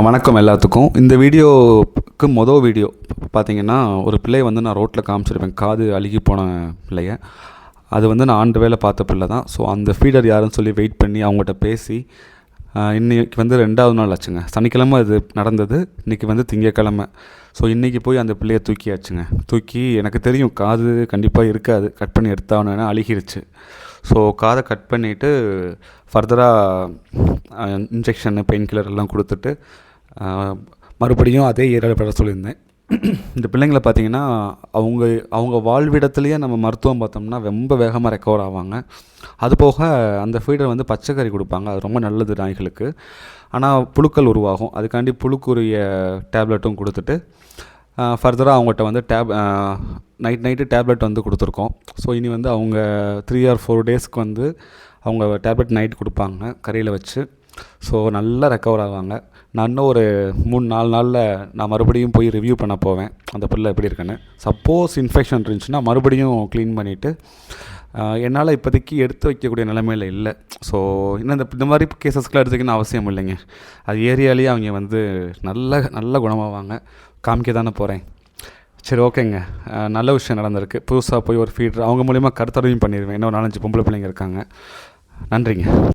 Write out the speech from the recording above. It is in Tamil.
வணக்கம் எல்லாத்துக்கும். இந்த வீடியோக்கு மொதல் வீடியோ பார்த்தீங்கன்னா ஒரு பிள்ளையை வந்து நான் ரோட்டில் காமிச்சிருப்பேன். காது அழுகி போன பிள்ளைய. அது வந்து நான் ஆண்டு வேலை பார்த்த பிள்ளை தான். ஸோ அந்த ஃபீடர் யாருன்னு சொல்லி வெயிட் பண்ணி அவங்ககிட்ட பேசி இன்றைக்கி வந்து ரெண்டாவது நாள் ஆச்சுங்க. சனிக்கிழமை அது நடந்தது. இன்றைக்கி வந்து திங்கக்கிழமை. ஸோ இன்றைக்கி போய் அந்த பிள்ளையை தூக்கியாச்சுங்க. தூக்கி எனக்கு தெரியும் காது கண்டிப்பாக இருக்காது. கட் பண்ணி எடுத்தாகணுன்னு அழுகிருச்சு. ஸோ காதை கட் பண்ணிவிட்டு ஃபர்தராக இன்ஜெக்ஷனு பெயின் கில்லர் எல்லாம் கொடுத்துட்டு மறுபடியும் அதே ஏரியாவில் பெற சொல்லியிருந்தேன். இந்த பிள்ளைங்களை பார்த்தீங்கன்னா அவங்க அவங்க வாழ்விடத்துலேயே நம்ம மருத்துவம் பார்த்தோம்னா ரொம்ப வேகமாக ரெக்கவர் ஆவாங்க. அது போக அந்த ஃபீடர் வந்து பச்சைக்கறி கொடுப்பாங்க. அது ரொம்ப நல்லது நாய்களுக்கு. ஆனால் புழுக்கள் உருவாகும். அதுக்காண்டி புழுக்குரிய டேப்லெட்டும் கொடுத்துட்டு ஃபர்தராக அவங்ககிட்ட வந்து டேப் நைட் நைட்டு டேப்லெட் வந்து கொடுத்துருக்கோம். ஸோ இனி வந்து அவங்க த்ரீ ஆர் ஃபோர் டேஸ்க்கு வந்து அவங்க டேப்லெட் நைட் கொடுப்பாங்க கரையில் வச்சு. ஸோ நல்லா ரெக்கவர் ஆவாங்க. நான் இன்னும் ஒரு மூணு நாலு நாளில் நான் மறுபடியும் போய் ரிவ்யூ பண்ண போவேன். அந்த பிள்ளை எப்படி இருக்குன்னு. சப்போஸ் இன்ஃபெக்ஷன் இருந்துச்சுன்னா மறுபடியும் க்ளீன் பண்ணிவிட்டு என்னால் இப்போதைக்கு எடுத்து வைக்கக்கூடிய நிலைமையில் இல்லை. ஸோ இன்னும் இந்த இந்த மாதிரி கேசஸ்க்கெலாம் எடுத்துக்கணும்னு அவசியம் இல்லைங்க. அது ஏரியாலேயே அவங்க வந்து நல்ல நல்ல குணமாவாங்க. காமிக்க தானே போகிறேன் சரி ஓகேங்க. நல்ல விஷயம் நடந்திருக்கு. புதுசாக போய் ஒரு ஃபீடர் அவங்க மூலிமா கருத்தரவையும் பண்ணிடுவேன் இன்னும் நாலஞ்சு பொம்பளை பிள்ளைங்க இருக்காங்க. நன்றிங்க.